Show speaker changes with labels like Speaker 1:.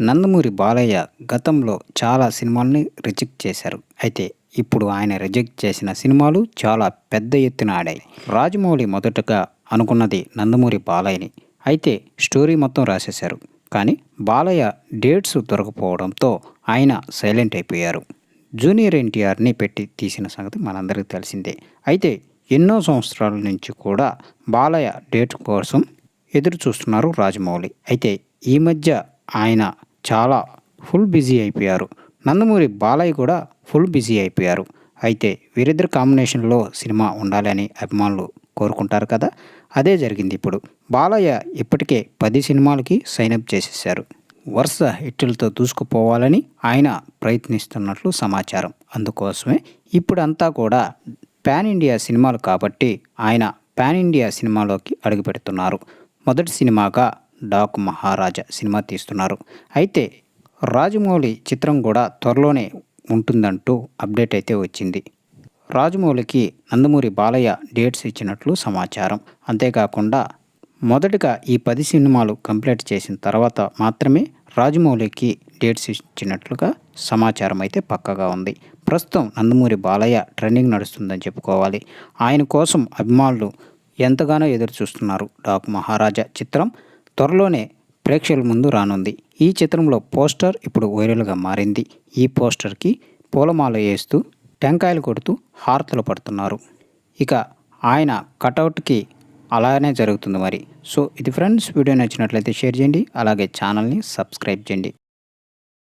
Speaker 1: నందమూరి బాలయ్య గతంలో చాలా సినిమాల్ని రిజెక్ట్ చేశారు. అయితే ఇప్పుడు ఆయన రిజెక్ట్ చేసిన సినిమాలు చాలా పెద్ద ఎత్తున ఆడాయి. రాజమౌళి మొదటగా అనుకున్నది నందమూరి బాలయ్యని. అయితే స్టోరీ మొత్తం రాసేశారు. కానీ బాలయ్య డేట్స్ దొరకపోవడంతో ఆయన సైలెంట్ అయిపోయారు. జూనియర్ ఎన్టీఆర్ని పెట్టి తీసిన సంగతి మనందరికీ తెలిసిందే. అయితే ఎన్నో సంవత్సరాల నుంచి కూడా బాలయ్య డేట్ కోసం ఎదురు చూస్తున్నారు రాజమౌళి. అయితే ఈ మధ్య ఆయన చాలా ఫుల్ బిజీ అయిపోయారు. నందమూరి బాలయ్య కూడా ఫుల్ బిజీ అయిపోయారు. అయితే వీరిద్దరు కాంబినేషన్లో సినిమా ఉండాలని అభిమానులు కోరుకుంటారు కదా? అదే జరిగింది ఇప్పుడు. బాలయ్య ఇప్పటికే పది సినిమాలకి సైనప్ చేసేసారు. వరుస హిట్టులతో దూసుకుపోవాలని ఆయన ప్రయత్నిస్తున్నట్లు సమాచారం. అందుకోసమే ఇప్పుడంతా కూడా పాన్ ఇండియా సినిమాలు కాబట్టి ఆయన పాన్ ఇండియా సినిమాలోకి అడుగుపెడుతున్నారు మొదటి సినిమాగా డాక్ మహారాజా సినిమా తీస్తున్నారు. అయితే రాజమౌళి చిత్రం కూడా త్వరలోనే ఉంటుందంటూ అప్డేట్ అయితే వచ్చింది. రాజమౌళికి నందమూరి బాలయ్య డేట్స్ ఇచ్చినట్లు సమాచారం. అంతేకాకుండా మొదటగా ఈ పది సినిమాలు కంప్లీట్ చేసిన తర్వాత మాత్రమే రాజమౌళికి డేట్స్ ఇచ్చినట్లుగా సమాచారం అయితే పక్కగా ఉంది. ప్రస్తుతం నందమూరి బాలయ్య ట్రెండింగ్ నడుస్తుందని చెప్పుకోవాలి. ఆయన కోసం అభిమానులు ఎంతగానో ఎదురు చూస్తున్నారు డాక్ మహారాజా చిత్రం. త్వరలోనే ప్రేక్షకుల ముందు రానుంది. ఈ చిత్రంలో పోస్టర్ ఇప్పుడు వైరల్గా మారింది. ఈ పోస్టర్కి పూలమాల వేస్తూ టెంకాయలు కొడుతూ హారతలు పడుతున్నారు. ఇక ఆయన కటౌట్కి అలానే జరుగుతుంది మరి. సో ఇది ఫ్రెండ్స్ వీడియో నచ్చినట్లయితే షేర్ చేయండి. అలాగే ఛానల్ని సబ్స్క్రైబ్ చేయండి.